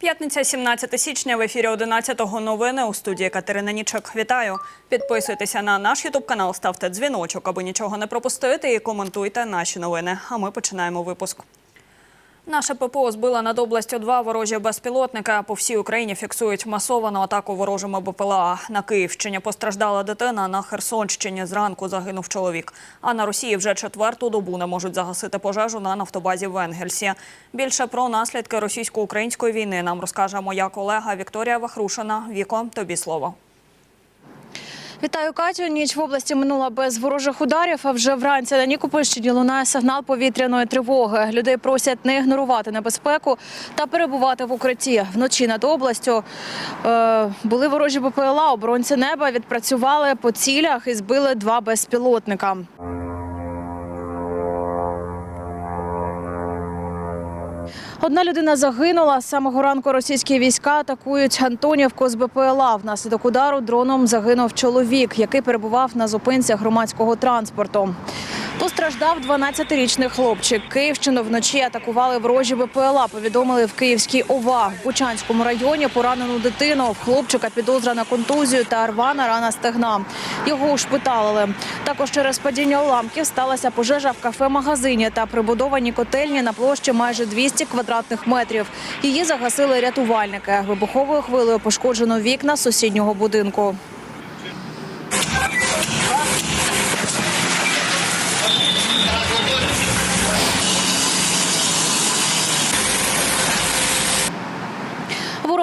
П'ятниця, 17 січня. В ефірі 11-го новини у студії Катерина Нічок. Вітаю. Підписуйтеся на наш ютуб канал, ставте дзвіночок, аби нічого не пропустити, і коментуйте наші новини. А ми починаємо випуск. Наша ППО збила над областю два ворожі безпілотника. По всій Україні фіксують масовану атаку ворожими БПЛА. На Київщині постраждала дитина. На Херсонщині зранку загинув чоловік. А на Росії вже четверту добу не можуть загасити пожежу на нафтобазі в Енгельсі. Більше про наслідки російсько-української війни нам розкаже моя колега Вікторія Вахрушина. Віко, тобі слово. Вітаю, Катю. Ніч в області минула без ворожих ударів. А вже вранці на Нікопольщині лунає сигнал повітряної тривоги. Людей просять не ігнорувати небезпеку та перебувати в укритті. Вночі над областю е, були ворожі БПЛА. Оборонці неба відпрацювали по цілях і збили два безпілотника. Одна людина загинула. З самого ранку російські війська атакують Антонівку з БПЛА. Внаслідок удару дроном загинув чоловік, який перебував на зупинці громадського транспорту. Постраждав 12-річний хлопчик. Київщину вночі атакували ворожі БПЛА. Повідомили в Київській ОВА. В Бучанському районі поранену дитину. Хлопчика підозра на контузію та рвана рана стегна. Його ушпиталили. Також через падіння уламків сталася пожежа в кафе-магазині та прибудовані котельні на площі майже 200 квадратних метрів. Її загасили рятувальники. Вибуховою хвилею пошкоджено вікна сусіднього будинку.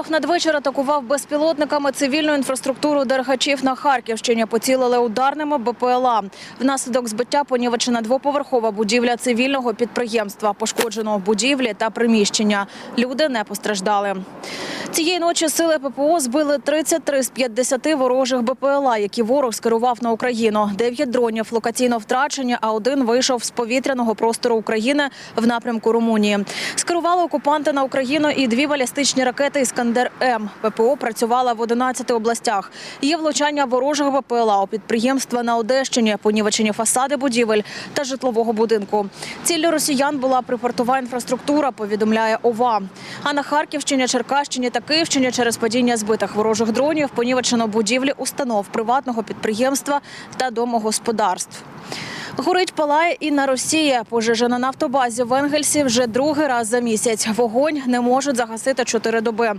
Ворог надвечір атакував безпілотниками цивільну інфраструктуру Дергачів на Харківщині. Поцілили ударними БПЛА. Внаслідок збиття понівечена двоповерхова будівля цивільного підприємства. Пошкоджено будівлі та приміщення. Люди не постраждали. Цієї ночі сили ППО збили 33 з 50 ворожих БПЛА, які ворог скерував на Україну. Дев'ять дронів локаційно втрачені, а один вийшов з повітряного простору України в напрямку Румунії. Скерували окупанти на Україну і дві балістичні ракети Іскандер М. ППО працювала в 11 областях. Є влучання ворожих БПЛА у підприємства на Одещині, понівечені фасади будівель та житлового будинку. Ціллю росіян була припортова інфраструктура, повідомляє ОВА. А на Харківщині, Черкащині та Київщині через падіння збитих ворожих дронів понівечено будівлі установ приватного підприємства та домогосподарств. Горить палає і на Росії. Пожежа на нафтобазі в Енгельсі вже другий раз за місяць. Вогонь не можуть загасити чотири доби.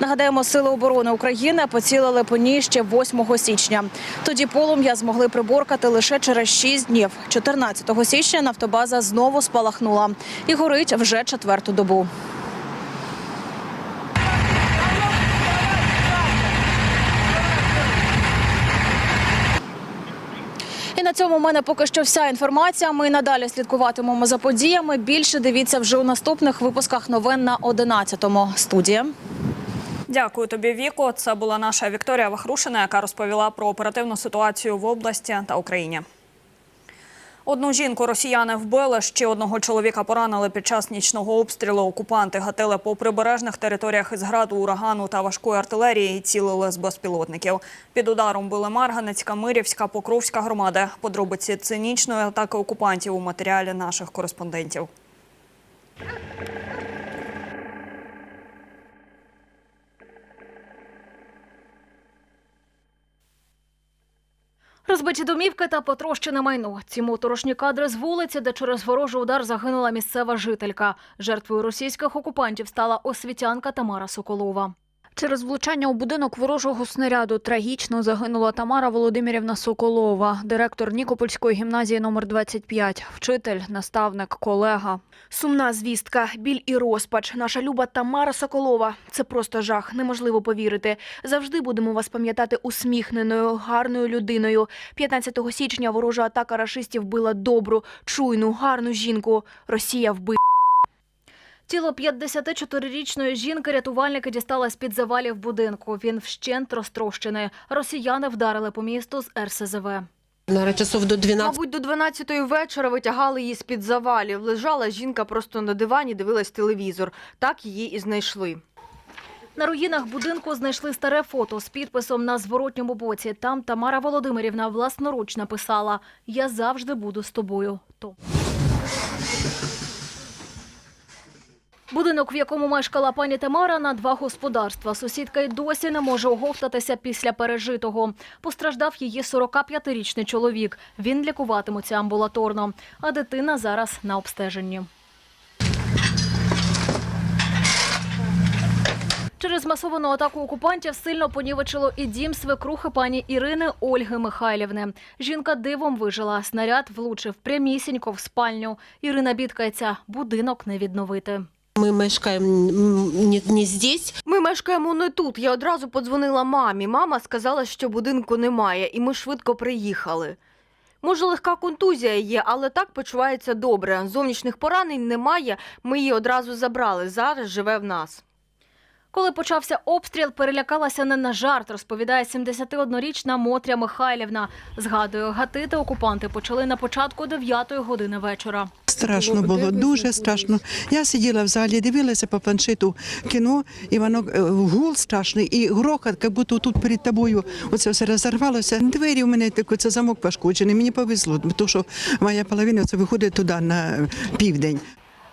Нагадаємо, сили оборони України поцілили по ній ще 8 січня. Тоді полум'я змогли приборкати лише через 6 днів. 14 січня нафтобаза знову спалахнула і горить вже четверту добу. Цьому в мене поки що вся інформація. Ми надалі слідкуватимемо за подіями. Більше дивіться вже у наступних випусках новин на 11-му. Студія. Дякую тобі, Віко. Це була наша Вікторія Вахрушина, яка розповіла про оперативну ситуацію в області та Україні. Одну жінку росіяни вбили, ще одного чоловіка поранили під час нічного обстрілу. Окупанти гатили по прибережних територіях із граду, урагану та важкої артилерії і цілили з безпілотників. Під ударом були Марганецька, Мирівська, Покровська громади. Подробиці цинічної атаки окупантів у матеріалі наших кореспондентів. Розбиті домівки та потрощене майно. Ці моторошні кадри з вулиці, де через ворожий удар загинула місцева жителька. Жертвою російських окупантів стала освітянка Тамара Соколова. Через влучання у будинок ворожого снаряду трагічно загинула Тамара Володимирівна Соколова, директор Нікопольської гімназії номер 25, вчитель, наставник, колега. Сумна звістка, біль і розпач. Наша люба Тамара Соколова. Це просто жах, неможливо повірити. Завжди будемо вас пам'ятати усміхненою, гарною людиною. 15 січня ворожа атака рашистів била добру, чуйну, гарну жінку. Росія вбила. Тіло 54-річної жінки рятувальники дістали з-під завалів будинку. Він вщент розтрощений. Росіяни вдарили по місту з РСЗВ. Наверное, часов до 12. Мабуть, до 12-ї вечора витягали її з-під завалів. Лежала жінка просто на дивані, дивилась телевізор. Так її і знайшли. На руїнах будинку знайшли старе фото з підписом на зворотньому боці. Там Тамара Володимирівна власноруч написала «Я завжди буду з тобою». Будинок, в якому мешкала пані Тамара, на два господарства. Сусідка й досі не може оговтатися після пережитого. Постраждав її 45-річний чоловік. Він лікуватиметься амбулаторно, а дитина зараз на обстеженні. Через масовану атаку окупантів сильно понівечило і дім свекрухи пані Ірини Ольги Михайлівни. Жінка дивом вижила. Снаряд влучив прямісінько в спальню. Ірина бідкається, будинок не відновити. Мы мешкаємо не, не здесь. Ми мешкаємо не тут. Я одразу подзвонила мамі. Мама сказала, що будинку немає, і ми швидко приїхали. Може, легка контузія є, але так почувається добре. Зовнішніх поранень немає. Ми її одразу забрали. Зараз живе в нас. Коли почався обстріл, перелякалася не на жарт, розповідає 71-річна Мотря Михайлівна. Згадує, гатити окупанти почали на початку 9 години вечора. Страшно було, дуже страшно. Я сиділа в залі, дивилася по планшету кіно, і воно е, гул страшний, і грохот, як будто тут перед тобою оце все розірвалося. Двері у мене тако, це замок пошкоджений. Мені повезло, тому що моя половина це виходить туди на південь.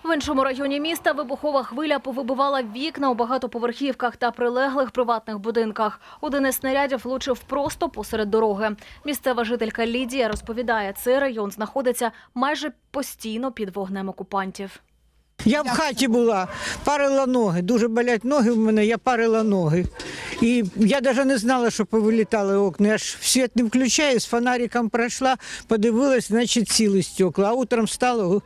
В іншому районі міста вибухова хвиля повибивала вікна у багатоповерхівках та прилеглих приватних будинках. Один із снарядів влучив просто посеред дороги. Місцева жителька Лідія розповідає, цей район знаходиться майже постійно під вогнем окупантів. Я в хаті була, парила ноги. Дуже болять ноги в мене, я парила ноги. І я навіть не знала, що повилітали окна. Я ж світ не включаю, з фонариком пройшла, подивилась, значить цілі стекла. А утром встала,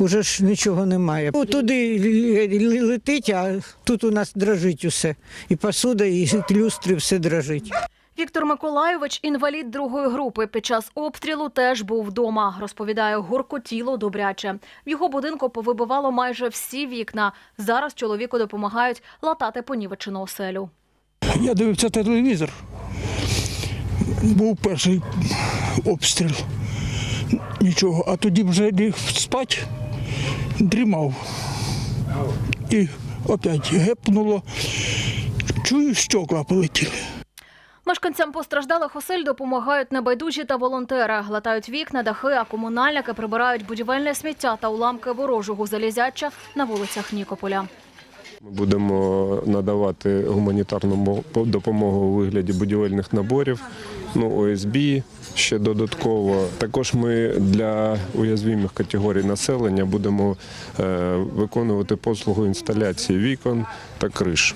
вже ж нічого немає. Ну, Туди летить, а тут у нас дрожить усе. І посуда, і люстри, все дрожить. Віктор Миколайович, інвалід другої групи, під час обстрілу теж був вдома. Розповідає, гуркотіло добряче. В його будинку повибивало майже всі вікна. Зараз чоловіку допомагають латати понівечену оселю. Я дивився телевізор. Був перший обстріл. Нічого. А тоді вже ліг спати, дрімав. І опять гепнуло. Чую, стекла полетіли. Мешканцям постраждалих осель допомагають небайдужі та волонтери. Латають вікна, дахи, а комунальники прибирають будівельне сміття та уламки ворожого залізяча на вулицях Нікополя. Ми будемо надавати гуманітарну допомогу у вигляді будівельних наборів, ну ОСБ ще додатково. Також ми для уязвимих категорій населення будемо е, виконувати послугу інсталяції вікон та криш.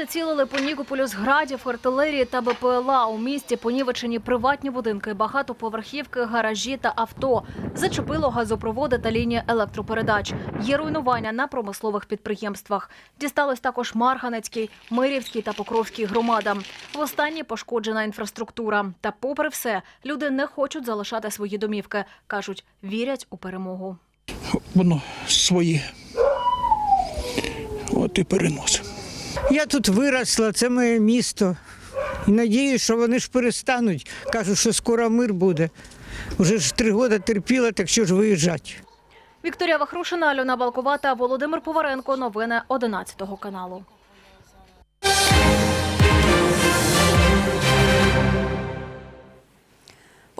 Окупанти цілили по Нікополю з градів, артилерії та БПЛА. У місті понівечені приватні будинки, багатоповерхівки, гаражі та авто. Зачепило газопроводи та лінії електропередач. Є руйнування на промислових підприємствах. Дісталось також Марганецький, Мирівський та Покровський громадам. В останній пошкоджена інфраструктура. Та попри все, люди не хочуть залишати свої домівки. Кажуть, вірять у перемогу. Воно своє. От і переносимо. Я тут виросла, це моє місто. І надіюсь, що вони ж перестануть. Кажуть, що скоро мир буде. Уже ж три роки терпіла, так що ж виїжджати. Вікторія Вахрушина, Альона Балкова та Володимир Поваренко. Новини 11 каналу.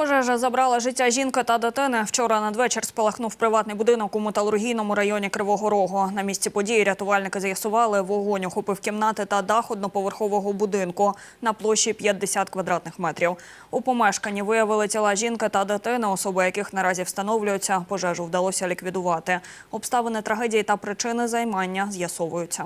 Пожежа забрала життя жінки та дитини. Вчора надвечір спалахнув приватний будинок у металургійному районі Кривого Рогу. На місці події рятувальники з'ясували, вогонь охопив кімнати та дах одноповерхового будинку на площі 50 квадратних метрів. У помешканні виявили тіла жінки та дитини, особи яких наразі встановлюються. Пожежу вдалося ліквідувати. Обставини трагедії та причини займання з'ясовуються.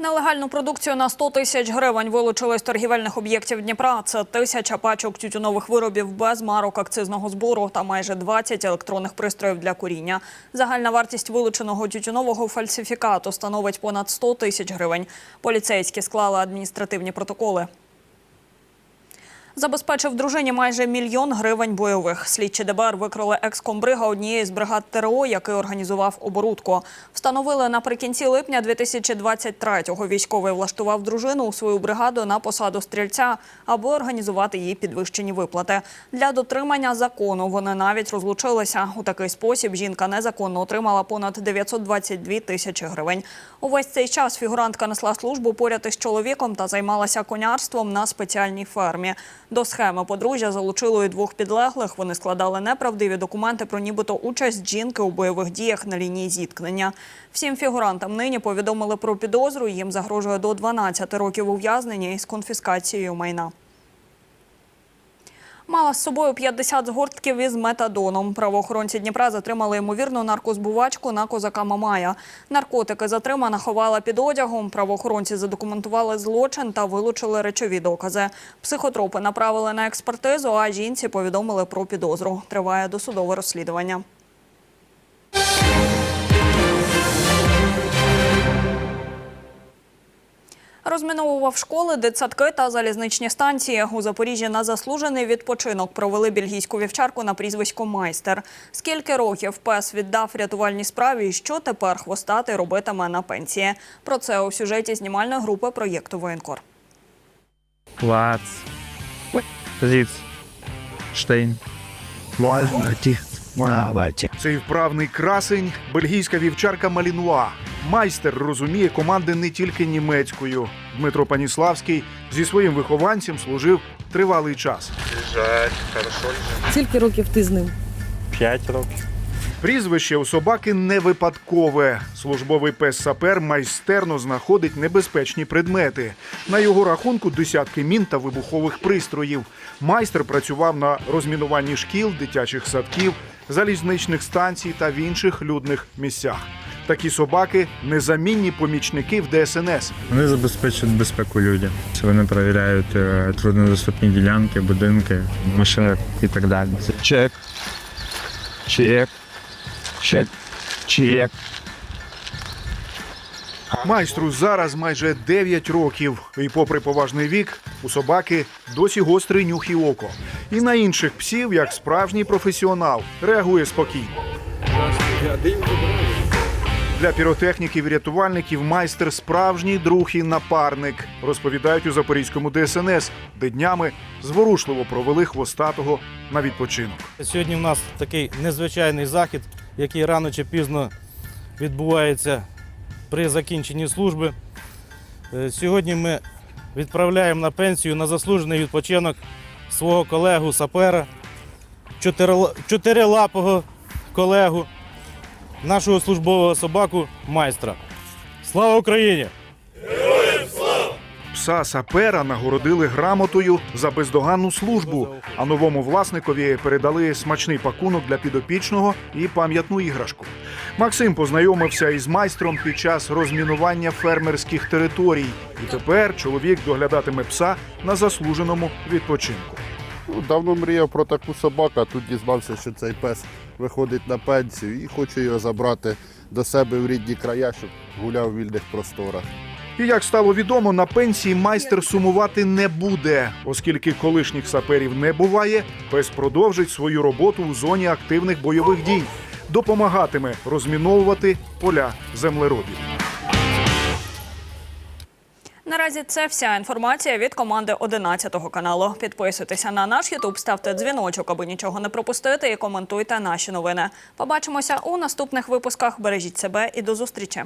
Нелегальну продукцію на 100 тисяч гривень вилучили з торгівельних об'єктів Дніпра. Це тисяча пачок тютюнових виробів без марок акцизного збору та майже 20 електронних пристроїв для куріння. Загальна вартість вилученого тютюнового фальсифікату становить понад 100 тисяч гривень. Поліцейські склали адміністративні протоколи. Забезпечив дружині майже мільйон гривень бойових. Слідчі ДБР викрили екскомбрига однієї з бригад ТРО, який організував оборудку. Встановили наприкінці липня 2023-го. Військовий влаштував дружину у свою бригаду на посаду стрільця, аби організувати їй підвищені виплати. Для дотримання закону вони навіть розлучилися. У такий спосіб жінка незаконно отримала понад 922 тисячі гривень. Увесь цей час фігурантка несла службу поряд із чоловіком та займалася конярством на спеціальній фермі. До схеми подружжя залучило і двох підлеглих. Вони складали неправдиві документи про нібито участь жінки у бойових діях на лінії зіткнення. Всім фігурантам нині повідомили про підозру. Їм загрожує до 12 років ув'язнення із конфіскацією майна. Мала з собою 50 згортків із метадоном. Правоохоронці Дніпра затримали ймовірну наркозбувачку на козака Мамая. Наркотики затримана ховала під одягом. Правоохоронці задокументували злочин та вилучили речові докази. Психотропи направили на експертизу, а жінці повідомили про підозру. Триває досудове розслідування. Розміновував школи, дитсадки та залізничні станції. У Запоріжжі на заслужений відпочинок провели бельгійську вівчарку на прізвисько майстер. Скільки років пес віддав рятувальній справі і що тепер хвостати робитиме на пенсії? Про це у сюжеті знімальної групи проєкту Воєнкор. Плац. Позиц. Штейн. Цей вправний красень бельгійська вівчарка Малінуа. Майстер розуміє команди не тільки німецькою. Дмитро Паніславський зі своїм вихованцем служив тривалий час. Скільки років ти з ним? П'ять років. Прізвище у собаки не випадкове. Службовий пес сапер майстерно знаходить небезпечні предмети. На його рахунку десятки мін та вибухових пристроїв. Майстер працював на розмінуванні шкіл, дитячих садків, залізничних станцій та в інших людних місцях. Такі собаки незамінні помічники в ДСНС. Вони забезпечують безпеку людям. Вони перевіряють е, труднодоступні ділянки, будинки, машини і так далі. Чек. Чек. Чек. Чек. Майстру зараз майже 9 років, і попри поважний вік, у собаки досі гострий нюх і око. І на інших псів, як справжній професіонал, реагує спокійно. Для піротехніків і рятувальників майстер справжній друг і напарник, розповідають у Запорізькому ДСНС, де днями зворушливо провели хвостатого на відпочинок. Сьогодні в нас такий незвичайний захід, який рано чи пізно відбувається при закінченні служби. Е, Сьогодні ми відправляємо на пенсію на заслужений відпочинок свого колегу сапера, чотирилапого колегу, нашого службового собаку майстра. Слава Україні! Пса сапера нагородили грамотою за бездоганну службу, а новому власникові передали смачний пакунок для підопічного і пам'ятну іграшку. Максим познайомився із майстром під час розмінування фермерських територій, і тепер чоловік доглядатиме пса на заслуженому відпочинку. Ну, Давно мріяв про таку собаку, а тут дізнався, що цей пес виходить на пенсію і хочу його забрати до себе в рідні края, щоб гуляв у вільних просторах. І як стало відомо, на пенсії майстер сумувати не буде, оскільки колишніх саперів не буває, пес продовжить свою роботу у зоні активних бойових дій, допомагатиме розміновувати поля землеробів. Наразі це вся інформація від команди 11 каналу. Підписуйтеся на наш Ютуб, ставте дзвіночок, аби нічого не пропустити, і коментуйте наші новини. Побачимося у наступних випусках. Бережіть себе і до зустрічі.